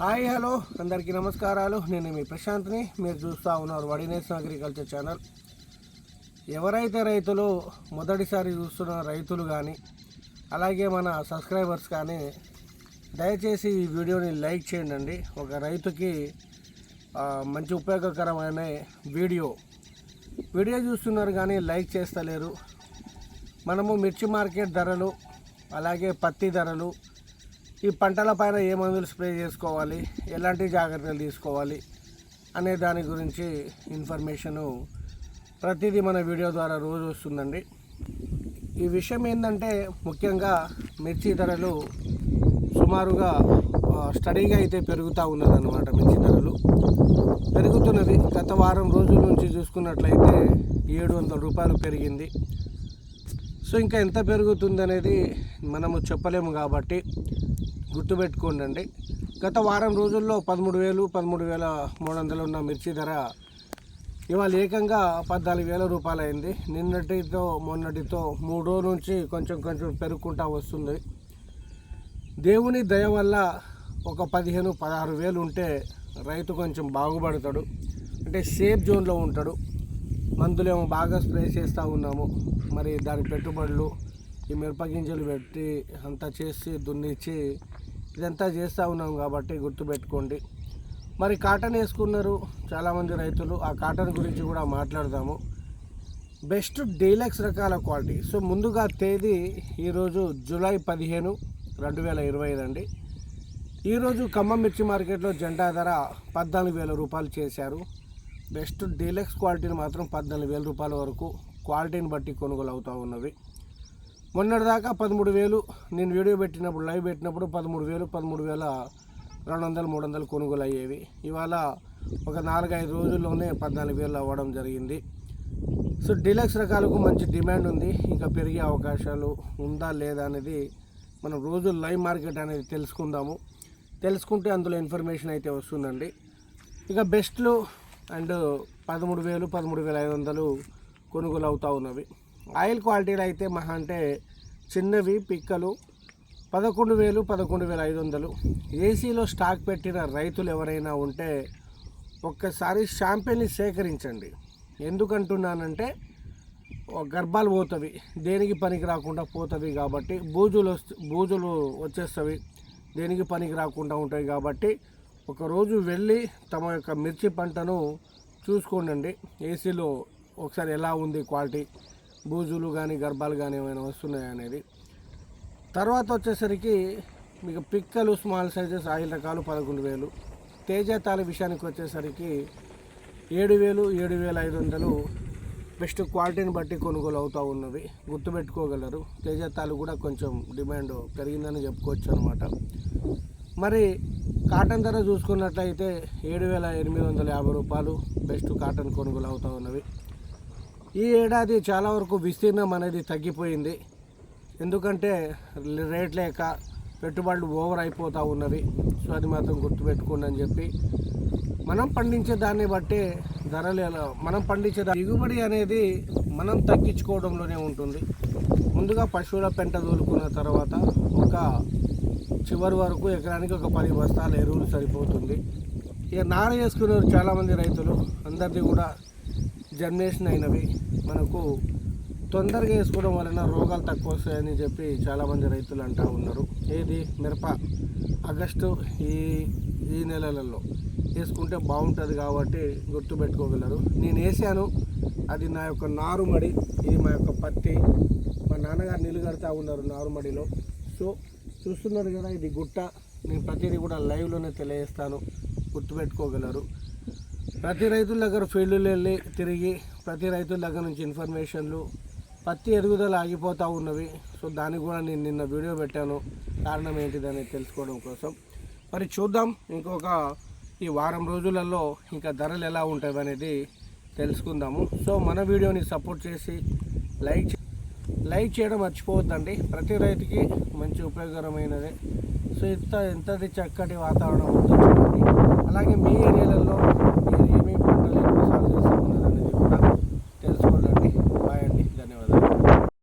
Hi hello. అందరికీ నమస్కారాలు. నేను మీ ప్రశాంత్ని. మీరు చూస్తూ ఉన్నారు వడినేస్ అగ్రికల్చర్ ఛానల్. ఎవరైతే రైతులు మొదటిసారి చూస్తున్న రైతులు కానీ అలాగే మన సబ్స్క్రైబర్స్ కానీ దయచేసి ఈ వీడియోని లైక్ చేయండి ఒక రైతుకి మంచి ఉపయోగకరమైన వీడియో. వీడియో చూస్తున్నారు కానీ లైక్ చేస్తలేరు. మనము మిర్చి మార్కెట్ ధరలు అలాగే పత్తి ధరలు ఈ పంటల పైన ఏ మందులు స్ప్రే చేసుకోవాలి? ఎలాంటి జాగ్రత్తలు తీసుకోవాలి? అనే దాని గురించి ఇన్ఫర్మేషను ప్రతిదీ మన వీడియో ద్వారా రోజు వస్తుందండి. ఈ విషయం ఏంటంటే ముఖ్యంగా మిర్చి ధరలు సుమారుగా స్టడీగా అయితే పెరుగుతూ ఉన్నదన్నమాట మిర్చి ధరలు. పెరుగుతున్నది. గత వారం రోజుల నుంచి చూసుకున్నట్లయితే ఏడు వందల రూపాయలు పెరిగింది. సో ఇంకా ఎంత పెరుగుతుంది అనేది మనము చెప్పలేము కాబట్టి గుర్తుపెట్టుకోండి గత వారం రోజుల్లో పదమూడు వేలు పదమూడు వేల మూడు వందలు ఉన్న మిర్చి ధర ఇవాళ ఏకంగా పద్నాలుగు వేల రూపాయలు అయింది నిన్నటితో మొన్నటితో మూడు రోజుల నుంచి కొంచెం కొంచెం పెరుగుకుంటా వస్తుంది. దేవుని దయ వల్ల ఒక పదిహేను పదహారు వేలు ఉంటే రైతు కొంచెం బాగుపడతాడు. అంటే సేఫ్ జోన్లో ఉంటాడు. మందులేమో బాగా స్ప్రే చేస్తూ ఉన్నాము. మరి దాని పెట్టుబడులు ఈ మిరప గింజలు పెట్టి అంతా చేసి దున్నిచ్చి ఇదంతా చేస్తూ ఉన్నాం కాబట్టి గుర్తుపెట్టుకోండి. మరి కాటన్ వేసుకున్నారు చాలామంది రైతులు. ఆ కాటన్ గురించి కూడా మాట్లాడదాము. బెస్ట్ డీలక్స్ రకాల క్వాలిటీ. సో ముందుగా తేదీ ఈరోజు జూలై పదిహేను రెండు వేల ఇరవై ఐదు అండి. ఈరోజు ఖమ్మం మిర్చి మార్కెట్లో జెండా ధర పద్నాలుగు వేల రూపాయలు చేశారు. బెస్ట్ డీలక్స్ క్వాలిటీని మాత్రం పద్నాలుగు వేల రూపాయల వరకు క్వాలిటీని బట్టి కొనుగోలు అవుతూ ఉన్నవి. మొన్నటిదాకా పదమూడు వేలు నేను వీడియో పెట్టినప్పుడు లైవ్ పెట్టినప్పుడు పదమూడు వేలు పదమూడు వేల రెండు వందలు మూడు వందలు కొనుగోలు అయ్యేవి. ఇవాళ ఒక నాలుగైదు రోజుల్లోనే పద్నాలుగు వేలు అవ్వడం జరిగింది. సో డీలక్స్ రకాలకు మంచి డిమాండ్ ఉంది. ఇంకా పెరిగే అవకాశాలు ఉందా లేదా అనేది మనం రోజు లైవ్ మార్కెట్ అనేది తెలుసుకుందాము. తెలుసుకుంటే అందులో ఇన్ఫర్మేషన్ అయితే వస్తుందండి. ఇక బెస్ట్లు అండ్ పదమూడు వేలు పదమూడు వేల ఐదు వందలు కొనుగోలు అవుతూ ఉన్నవి. ఆయిల్ క్వాలిటీలు అయితే మహా అంటే చిన్నవి పిక్కలు పదకొండు వేలు పదకొండు వేల ఐదు వందలు. ఏసీలో స్టాక్ పెట్టిన రైతులు ఎవరైనా ఉంటే ఒక్కసారి షాంపెన్ని సేకరించండి. ఎందుకంటున్నానంటే గర్భాలు పోతవి. దేనికి పనికి రాకుండా పోతవి కాబట్టి బూజులు వస్తు బూజులు వచ్చేస్తవి. దేనికి పనికి రాకుండా ఉంటాయి కాబట్టి ఒకరోజు వెళ్ళి తమ యొక్క మిర్చి పంటను చూసుకోండి ఏసీలో ఒకసారి ఎలా ఉంది క్వాలిటీ? బూజులు కానీ గర్భాలు కానీ ఏమైనా వస్తున్నాయా అనేది. తర్వాత వచ్చేసరికి మీకు పిక్కలు స్మాల్ సైజెస్ ఆయిల్ రకాలు పదకొండు వేలు. తేజతాల విషయానికి వచ్చేసరికి ఏడు వేలు ఏడు వేల ఐదు వందలు. బెస్ట్ క్వాలిటీని బట్టి కొనుగోలు అవుతూ ఉన్నవి. గుర్తుపెట్టుకోగలరు. తేజతాలు కూడా కొంచెం డిమాండ్ పెరిగిందని చెప్పుకోవచ్చు అనమాట మరి కాటన్ ధర చూసుకున్నట్లయితే ఏడు వేల ఎనిమిది వందల యాభై రూపాయలు బెస్ట్ కాటన్ కొనుగోలు అవుతూ ఉన్నవి. ఈ ఏడాది చాలా వరకు విస్తీర్ణం అనేది తగ్గిపోయింది. ఎందుకంటే రేట్ లేక పెట్టుబడులు ఓవర్ అయిపోతూ ఉన్నవి సో అది మాత్రం గుర్తుపెట్టుకోండి అని చెప్పి మనం పండించే దాన్ని బట్టి ధరలు ఎలా మనం పండించే దిగుబడి అనేది మనం తగ్గించుకోవడంలోనే ఉంటుంది. ముందుగా పశువుల పెంట తోలుకున్న తర్వాత ఒక చివరి వరకు ఎకరానికి ఒక పది బస్తాల ఎరువులు సరిపోతుంది. ఇక నార వేసుకునే చాలామంది రైతులు. అందరిది కూడా జనరేషన్ అయినవి. మనకు తొందరగా వేసుకోవడం వలన రోగాలు తక్కువ వస్తాయని చెప్పి చాలామంది రైతులు అంటూ ఉన్నారు. ఏది? మిరప. ఆగస్టు ఈ ఈ నెలలలో వేసుకుంటే బాగుంటుంది కాబట్టి గుర్తుపెట్టుకోగలరు. నేను వేసాను. అది నా యొక్క నారుమడి ఇది మా యొక్క పత్తి. మా నాన్నగారు నిలుగడతా ఉన్నారు నారుమడిలో. సో చూస్తున్నారు కదా ఇది గుట్ట. నేను ప్రతిదీ కూడా లైవ్లోనే తెలియజేస్తాను. గుర్తుపెట్టుకోగలరు. ప్రతి రైతుల దగ్గర ఫీల్డ్లు వెళ్ళి తిరిగి ప్రతి రైతుల దగ్గర నుంచి ఇన్ఫర్మేషన్లు పత్తి ఎదుగుదల ఆగిపోతూ ఉన్నవి. సో దానికి కూడా నేను నిన్న వీడియో పెట్టాను. కారణం ఏంటిదని తెలుసుకోవడం కోసం. మరి చూద్దాం. ఇంకొక ఈ వారం రోజులలో ఇంకా ధరలు ఎలా ఉంటాయి అనేది తెలుసుకుందాము. సో మన వీడియోని సపోర్ట్ చేసి లైక్ లైక్ చేయడం మర్చిపోవద్దండి. ప్రతి రైతుకి మంచి ఉపయోగకరమైనదే. సో ఎంత ఎంతది చక్కటి వాతావరణం ఉందో చూడండి. అలాగే మీ ఏరియాలలో మీరు ఏమేమి పంటలు ఎక్కువ సాగు చేస్తూ ఉన్నారనేది